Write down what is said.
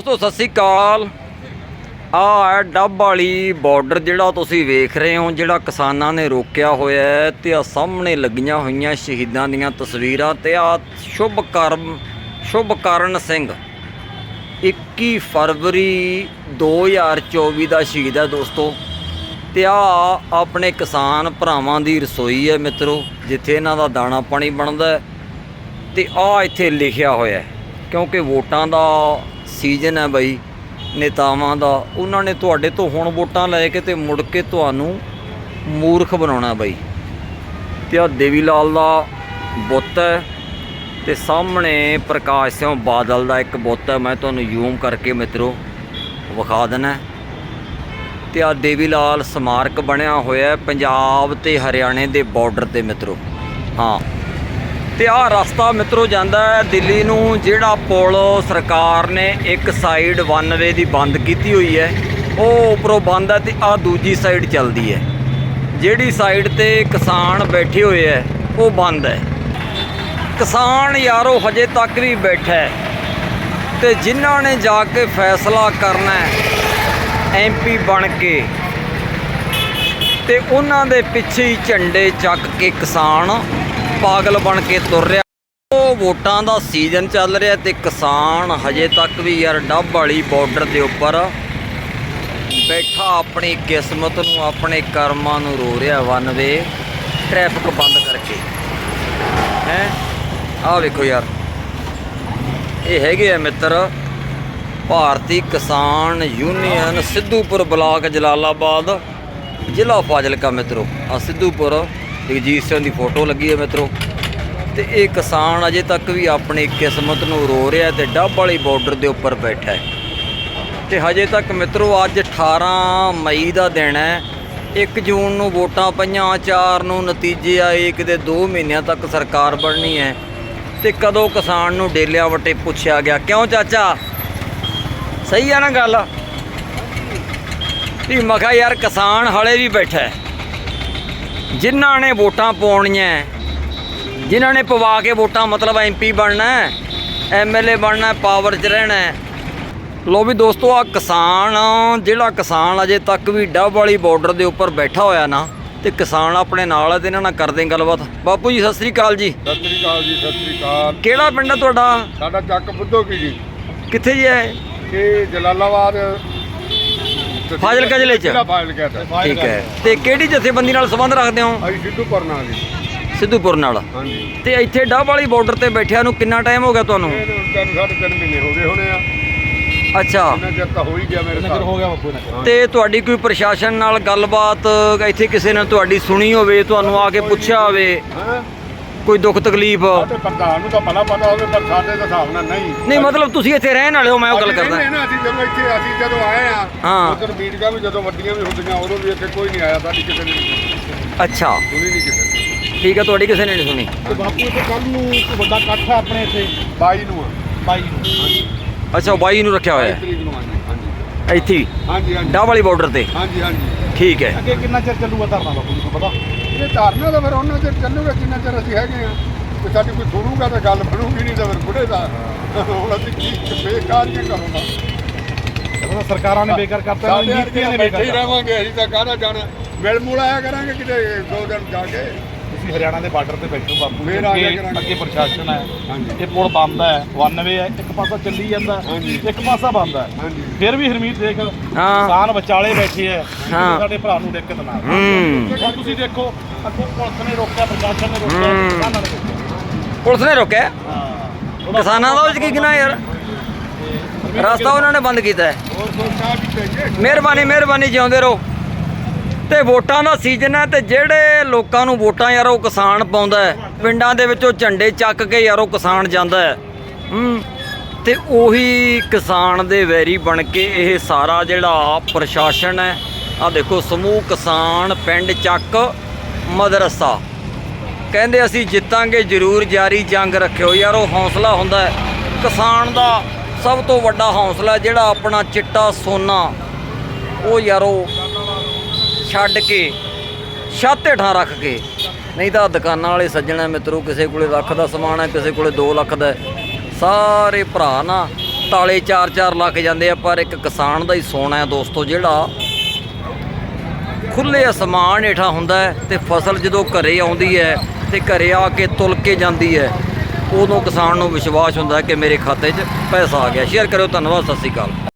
ਦੋਸਤੋ, ਸਤਿ ਸ੍ਰੀ ਅਕਾਲ। ਆ ਹੈ ਡੱਬ ਵਾਲੀ ਬਾਰਡਰ ਜਿਹੜਾ ਤੁਸੀਂ ਵੇਖ ਰਹੇ ਹੋ, ਜਿਹੜਾ ਕਿਸਾਨਾਂ ਨੇ ਰੋਕਿਆ ਹੋਇਆ ਹੈ ਤੇ ਆ ਸਾਹਮਣੇ ਲੱਗੀਆਂ ਹੋਈਆਂ ਸ਼ਹੀਦਾਂ ਦੀਆਂ ਤਸਵੀਰਾਂ ਤੇ ਆ ਸ਼ੁਭ ਕਰਮ, ਸ਼ੁਭ ਕਰਨ ਸਿੰਘ 21 ਫਰਵਰੀ 2024 ਦਾ ਸ਼ਹੀਦ ਹੈ ਦੋਸਤੋ। ਤੇ ਆ ਆਪਣੇ ਕਿਸਾਨ ਭਰਾਵਾਂ ਦੀ ਰਸੋਈ ਹੈ ਮਿੱਤਰੋ, ਜਿੱਥੇ ਇਹਨਾਂ ਦਾ ਦਾਣਾ ਪਾਣੀ ਬਣਦਾ ਹੈ ਤੇ ਆ ਇੱਥੇ ਲਿਖਿਆ ਹੋਇਆ ਕਿਉਂਕਿ ਵੋਟਾਂ ਦਾ ਸੀਜ਼ਨ ਹੈ ਬਾਈ, ਨੇਤਾਵਾਂ ਦਾ। ਉਹਨਾਂ ਨੇ ਤੁਹਾਡੇ ਤੋਂ ਹੁਣ ਵੋਟਾਂ ਲੈ ਕੇ ਤੇ ਮੁੜ ਕੇ ਤੁਹਾਨੂੰ ਮੂਰਖ ਬਣਾਉਣਾ ਬਾਈ। ਤੇ ਆ ਦੇਵੀ ਲਾਲ ਦਾ ਬੁੱਤ ਹੈ ਤੇ ਸਾਹਮਣੇ ਪ੍ਰਕਾਸ਼ ਸਿੰਘ ਬਾਦਲ ਦਾ ਇੱਕ ਬੁੱਤ ਹੈ। ਮੈਂ ਤੁਹਾਨੂੰ ਯੂਮ ਕਰਕੇ ਮਿੱਤਰੋ ਵਿਖਾ ਦੇਣਾ ਤੇ ਆ ਦੇਵੀ ਲਾਲ ਸਮਾਰਕ ਬਣਿਆ ਹੋਇਆ ਪੰਜਾਬ ਤੇ ਹਰਿਆਣੇ ਦੇ ਬਾਰਡਰ ਤੇ ਮਿੱਤਰੋ। ਹਾਂ। ਤੇ ਆਹ ਰਸਤਾ ਮਿੱਤਰੋ ਜਾਂਦਾ ਹੈ ਦਿੱਲੀ ਨੂੰ, ਜਿਹੜਾ ਪੁਲ ਸਰਕਾਰ ਨੇ ਇੱਕ ਸਾਈਡ ਵਨ ਵੇ ਦੀ ਬੰਦ ਕੀਤੀ ਹੋਈ ਹੈ, ਉਹ ਉੱਪਰੋਂ ਬੰਦ ਹੈ ਤੇ ਆਹ ਦੂਜੀ ਸਾਈਡ ਚੱਲਦੀ ਹੈ। ਜਿਹੜੀ ਸਾਈਡ ਤੇ ਕਿਸਾਨ ਬੈਠੇ ਹੋਏ ਹੈ, ਉਹ ਬੰਦ ਹੈ। ਕਿਸਾਨ ਯਾਰੋ ਹਜੇ ਤੱਕ ਵੀ ਬੈਠਾ ਹੈ ਤੇ ਜਿਨ੍ਹਾਂ ਨੇ ਜਾ ਕੇ ਫੈਸਲਾ ਕਰਨਾ ਹੈ ਐਮਪੀ ਬਣ ਕੇ ਤੇ ਉਹਨਾਂ ਦੇ ਪਿੱਛੇ ਹੀ ਝੰਡੇ ਚੱਕ ਕੇ ਕਿਸਾਨ ਪਾਗਲ ਬਣ ਕੇ ਤੁਰ ਰਿਹਾ। ਉਹ ਵੋਟਾਂ ਦਾ ਸੀਜ਼ਨ ਚੱਲ ਰਿਹਾ ਤੇ ਕਿਸਾਨ ਹਜੇ ਤੱਕ ਵੀ ਯਾਰ ਡੱਬ ਵਾਲੀ ਬਾਰਡਰ ਦੇ ਉੱਪਰ ਬੈਠਾ ਆਪਣੀ ਕਿਸਮਤ ਨੂੰ, ਆਪਣੇ ਕਰਮਾਂ ਨੂੰ ਰੋ ਰਿਹਾ ਵਨ ਵੇ ਟ੍ਰੈਫਿਕ ਬੰਦ ਕਰਕੇ। ਹੈ? ਆਹ ਵੇਖੋ ਯਾਰ। ਇਹ ਹੈਗੇ ਆ ਮਿੱਤਰ, ਭਾਰਤੀ ਕਿਸਾਨ ਯੂਨੀਅਨ ਸਿੱਧੂਪੁਰ ਬਲਾਕ ਜਲਾਲਾਬਾਦ, ਜ਼ਿਲ੍ਹਾ ਫਾਜ਼ਿਲਕਾ ਮਿੱਤਰੋ। ਆ ਸਿੱਧੂਪੁਰ ਜਗਜੀਤ ਸਿੰਘ ਦੀ ਫੋਟੋ ਲੱਗੀ ਹੈ ਮਿੱਤਰੋ। ਤੇ ਇਹ ਕਿਸਾਨ ਅਜੇ ਤੱਕ ਵੀ ਆਪਣੀ ਕਿਸਮਤ ਨੂੰ ਰੋ ਰਿਹਾ ਤੇ ਡੱਬ ਵਾਲੀ ਬਾਰਡਰ ਦੇ ਉੱਪਰ ਬੈਠਾ ਹੈ। ਤੇ ਹਜੇ ਤੱਕ ਮਿੱਤਰੋ, ਅੱਜ 18 ਮਈ ਦਾ ਦਿਨ ਹੈ। 1 ਜੂਨ ਨੂੰ ਵੋਟਾਂ ਪਈਆਂ 4 ਨੂੰ ਨਤੀਜੇ ਆਏ ਕਿਤੇ 2 ਮਹੀਨਿਆਂ ਤੱਕ ਸਰਕਾਰ ਬਣਨੀ ਹੈ। ਤੇ ਕਦੋਂ ਕਿਸਾਨ ਨੂੰ ਡੇਲਿਆਂ ਵਟੇ ਪੁੱਛਿਆ ਗਿਆ? ਕਿਉਂ ਚਾਚਾ? ਸਹੀ ਆ ਨਾ ਗੱਲ? ਵੀ ਮੈਂ ਕਿਹਾ ਯਾਰ ਕਿਸਾਨ ਹਲੇ ਵੀ ਬੈਠਾ ਹੈ। ਜਿਨ੍ਹਾਂ ਨੇ ਵੋਟਾਂ ਪਾਉਣੀਆਂ ਜਿਨ੍ਹਾਂ ਨੇ ਪਵਾ ਕੇ ਵੋਟਾਂ ਮਤਲਬ ਐਮਪੀ ਬਣਨਾ ਹੈ ਐਮਐਲਏ ਬਣਨਾ ਪਾਵਰ 'ਚ ਰਹਿਣਾ ਹੈ। ਲੋ ਵੀ ਦੋਸਤੋ ਆ ਕਿਸਾਨ ਜਿਹੜਾ ਕਿਸਾਨ ਅਜੇ ਤੱਕ ਵੀ ਡੱਬ ਵਾਲੀ ਬਾਰਡਰ ਦੇ ਉੱਪਰ ਬੈਠਾ ਹੋਇਆ ਨਾ ਤੇ ਕਿਸਾਨ ਆਪਣੇ ਨਾਲ ਹੈ ਤੇ ਇਹਨਾਂ ਨਾਲ ਕਰਦੇ ਗੱਲਬਾਤ। ਬਾਪੂ ਜੀ ਸਤਿ ਸ੍ਰੀ ਅਕਾਲ ਜੀ। ਸਤਿ ਸ੍ਰੀ ਅਕਾਲ ਜੀ ਸਤਿ ਸ੍ਰੀ ਅਕਾਲ। ਕਿਹੜਾ ਪਿੰਡ ਹੈ ਤੁਹਾਡਾ? ਸਾਡਾ ਚੱਕ ਬੁੱਧੋ ਕੀ ਜੀ। ਕਿੱਥੇ ਜੀ ਹੈ? ਇਹ ਜਲਾਲਾਬਾਦ ਫਾਜ਼ਿਲਕਾ ਜ਼ਿਲ੍ਹੇ 'ਚ? ਜ਼ਿਲ੍ਹਾ ਫਾਜ਼ਿਲਕਾ ਚ ਠੀਕ ਹੈ। ਤੇ ਕਿਹੜੀ ਜਥੇਬੰਦੀ ਨਾਲ ਸੰਬੰਧ ਰੱਖਦੇ ਹੋ? ਅਸੀਂ ਸਿੱਧੂਪੁਰ ਨਾਲ ਜੀ। ਸਿੱਧੂਪੁਰ ਨਾਲ। ਹਾਂਜੀ। ਤੇ ਇੱਥੇ ਡੱਬ ਵਾਲੀ ਬਾਰਡਰ ਤੇ ਬੈਠਿਆਂ ਨੂੰ ਕਿੰਨਾ ਟਾਈਮ ਹੋ ਗਿਆ ਤੁਹਾਨੂੰ? ਇਹ ਤਿੰਨ ਸਾਢੇ ਤਿੰਨ ਮਹੀਨੇ ਹੋ ਗਏ ਹੋਣੇ ਆ। ਅੱਛਾ। ਚਿਰ ਤਾਂ ਹੋ ਹੀ ਗਿਆ ਮੇਰੇ ਸਾਹ ਹੋ ਗਿਆ ਬੱਬੂ ਨੇ ਤੇ ਤੁਹਾਡੀ ਕੋਈ ਪ੍ਰਸ਼ਾਸਨ ਨਾਲ ਗੱਲਬਾਤ ਇੱਥੇ ਕਿਸੇ ਨੇ ਤੁਹਾਡੀ ਸੁਣੀ ਹੋਵੇ ਤੁਹਾਨੂੰ ਆ ਕੇ ਪੁੱਛਿਆ ਹੋਵੇ? ਹਾਂ? ਕੋਈ ਦੁੱਖ ਤਕਲੀਫ? ਤੇ ਪ੍ਰਧਾਨ ਨੂੰ ਤਾਂ ਭਲਾ ਪਤਾ ਹੋਵੇ ਪਰ ਸਾਡੇ ਦੇ ਹਿਸਾਬ ਨਾਲ ਨਹੀਂ। ਨਹੀਂ ਮਤਲਬ ਤੁਸੀਂ ਇੱਥੇ ਰਹਿਣ ਵਾਲੇ ਹੋ ਮੈਂ ਉਹ ਗੱਲ ਕਰਦਾ। ਰਹਿੰਦੇ ਨਾ, ਅਸੀਂ ਜਦੋਂ ਇੱਥੇ ਅਸੀਂ ਜਦੋਂ ਆਏ ਆ ਹਾਂ। ਉਧਰ ਮੀਟਿੰਗਾਂ ਵੀ ਜਦੋਂ ਵੱਡੀਆਂ ਵੀ ਹੁੰਦੀਆਂ ਉਦੋਂ ਵੀ ਇੱਥੇ ਕੋਈ ਨਹੀਂ ਆਇਆ ਸਾਡੀ ਕਿਸੇ ਨੇ ਨਹੀਂ ਸੁਣੀ। ਅੱਛਾ। ਸੁਣੀ ਨਹੀਂ ਕਿਸੇ ਨੇ। ਠੀਕ ਹੈ ਤੁਹਾਡੀ ਕਿਸੇ ਨੇ ਨਹੀਂ ਸੁਣੀ। ਤੇ ਬਾਪੂ ਇੱਥੇ ਕੱਲ ਨੂੰ ਇੱਕ ਵੱਡਾ ਇਕੱਠ ਆ ਆਪਣੇ ਇੱਥੇ 22 ਨੂੰ ਆ। 22 ਨੂੰ। ਅੱਛਾ ਉਹ ਬਾਈ ਨੂੰ ਰੱਖਿਆ 22 ਹੋਇਆ ਤਰੀਕ ਨੂੰ ਹਾਂਜੀ ਹਾਂਜੀ। ਹੈ ਇੱਥੇ ਹੀ, ਹਾਂਜੀ ਹਾਂਜੀ। ਡੱਬ ਵਾਲੀ ਬਾਰਡਰ ਤੇ? ਹਾਂਜੀ ਹਾਂਜੀ। ਠੀਕ ਹੈ। ਅੱਗੇ ਕਿੰਨਾ ਚਿਰ ਚੱਲੂਗਾ ਧਰਨਾ ਬਾਪੂ ਨੂੰ ਪਤਾ? ਇਹ ਧਾਰਨਾ ਤਾਂ ਫਿਰ ਉਹਨਾਂ ਚਿਰ ਚੱਲੂਗਾ ਜਿੰਨਾ ਚਿਰ ਅਸੀਂ ਹੈਗੇ ਆ ਤੇ ਸਾਡੀ ਕੋਈ ਸੁਣੂਗਾ ਤਾਂ ਗੱਲ ਬਣੂਗੀ ਨਹੀਂ ਤਾਂ ਫਿਰ ਬੁੜੇ ਦਾ। ਹੁਣ ਅਸੀਂ ਕੀ ਬੇਕਾਰ ਕੀ ਕਰੂੰਗਾ। ਸਰਕਾਰਾਂ ਨੇ ਬੇਕਾਰ ਕਰਤਾ ਨੀਤੀਆਂ ਨੇ ਬੈਠੇ ਬੇਕਾਰ ਹੀ ਕਰਤਾ। ਅਸੀਂ ਤਾਂ ਕਾਹਦਾ ਜਾਣਾ? ਮਿਲ ਮੁਲ ਆਇਆ ਕਰਾਂਗੇ ਕਿਤੇ ਦੋ ਦਿਨ ਜਾ ਕੇ। ਤੁਸੀਂ ਹਰਿਆਣਾ ਦੇ ਬਾਰਡਰ ਤੇ ਬੈਠੋ ਬਾਪੂ ਫੇਰ ਆ ਅੱਗੇ ਜਾਇਆ ਕਰਾਂਗੇ। ਅੱਗੇ ਪ੍ਰਸ਼ਾਸਨ ਹੈ। ਹਾਂਜੀ। ਇਹ ਪੁਲ ਬੰਦ ਹੈ 92 ਹੈ ਇੱਕ ਪਾਸਾ ਚੱਲੀ ਜਾਂਦਾ ਹਾਂਜੀ। ਇੱਕ ਪਾਸਾ ਬੰਦ ਹੈ। ਹਾਂਜੀ। ਫਿਰ ਵੀ ਹਰਮੀਤ ਦੇਖ ਹਾਂ। ਕਿਸਾਨ ਵਿਚਾਲੇ ਬੈਠੇ ਹੈ ਹਾਂ। ਸਾਡੇ ਭਰਾ ਨੂੰ ਦਿੱਕਤ ਨਾ ਆਵੇ। ਹੂੰ। ਹੁਣ ਤੁਸੀਂ ਦੇਖੋ ਅੱਗੋਂ ਪੁਲਿਸ ਨੇ ਰੋਕਿਆ ਪ੍ਰਸ਼ਾਸਨ ਨੇ ਰੋਕਿਆ ਹੂੰ। ਕਿਸਾਨਾਂ ਨੇ ਰੋਕਿਆ। ਪੁਲਿਸ ਨੇ ਰੋਕਿਆ? ਹਾਂ। ਕਿਸਾਨਾਂ ਦਾ ਉਹ 'ਚ ਕੀ ਗਿਣਾ ਯਾਰ? ਰਸਤਾ ਉਹਨਾਂ ਨੇ ਬੰਦ ਕੀਤਾ ਹੈ। ਹੋਰ ਕੋਈ ਚਾਹ ਵੀ ਚਾਹੀਏ ਮਿਹਰਬਾਨੀ ਮਿਹਰਬਾਨੀ ਜਿਉਂਦੇ ਰਹੋ। ਤੇ ਵੋਟਾਂ ਦਾ ਸੀਜ਼ਨ ਹੈ ਤੇ ਜਿਹੜੇ ਲੋਕਾਂ ਨੂੰ ਵੋਟਾਂ ਯਾਰ ਉਹ ਕਿਸਾਨ ਪਾਉਂਦਾ ਹੈ, ਪਿੰਡਾਂ ਦੇ ਵਿੱਚੋਂ ਝੰਡੇ ਚੱਕ ਕੇ ਯਾਰ ਉਹ ਕਿਸਾਨ ਜਾਂਦਾ ਹੈ। ਹੂੰ, ਤੇ ਉਹੀ ਕਿਸਾਨ ਦੇ ਵੈਰੀ ਬਣ ਕੇ ਇਹ ਸਾਰਾ ਜਿਹੜਾ ਪ੍ਰਸ਼ਾਸਨ ਹੈ ਆ ਦੇਖੋ ਸਮੂਹ ਕਿਸਾਨ ਪਿੰਡ ਚੱਕ ਮਦਰਸਾ। ਕਹਿੰਦੇ ਅਸੀਂ ਜਿੱਤਾਂਗੇ, ਜ਼ਰੂਰ ਜਾਰੀ ਜੰਗ ਰੱਖਿਓ। ਯਾਰ ਉਹ ਹੌਸਲਾ ਹੁੰਦਾ ਹੈ। ਕਿਸਾਨ ਦਾ ਸਭ ਤੋਂ ਵੱਡਾ ਹੌਸਲਾ ਜਿਹੜਾ ਆਪਣਾ ਚਿੱਟਾ ਸੋਨਾ, ਉਹ ਯਾਰ ਉਹ ਛੱਡ ਕੇ, ਛੱਤ ਹੇਠਾਂ ਰੱਖ ਕੇ। ਨਹੀਂ ਤਾਂ ਦੁਕਾਨਾਂ ਵਾਲੇ ਸੱਜਣਾ ਮਿੱਤਰੋ, ਕਿਸੇ ਕੋਲੇ ਲੱਖ ਦਾ ਸਮਾਨ ਹੈ, ਕਿਸੇ ਕੋਲੇ 2 ਲੱਖ ਦਾ ਸਾਰੇ ਭਰਾ ਨਾ ਤਾਲੇ 4-4 ਲੱਖ ਜਾਂਦੇ ਆ, ਪਰ ਇੱਕ ਕਿਸਾਨ ਦਾ ਹੀ ਸੋਨਾ ਹੈ ਦੋਸਤੋ, ਜਿਹੜਾ ਖੁੱਲੇ ਅਸਮਾਨ ਹੇਠਾਂ ਹੁੰਦਾ ਹੈ ਤੇ ਫਸਲ ਜਦੋਂ ਘਰੇ ਆਉਂਦੀ ਹੈ ਤੇ ਘਰੇ ਆ ਕੇ ਤੁਲ ਕੇ ਜਾਂਦੀ ਹੈ, ਉਦੋਂ ਕਿਸਾਨ ਨੂੰ ਵਿਸ਼ਵਾਸ ਹੁੰਦਾ ਕਿ ਮੇਰੇ ਖਾਤੇ 'ਚ ਪੈਸਾ ਆ ਗਿਆ। ਸ਼ੇਅਰ ਕਰਿਓ, ਧੰਨਵਾਦ, ਸਤਿ ਸ਼੍ਰੀ ਅਕਾਲ।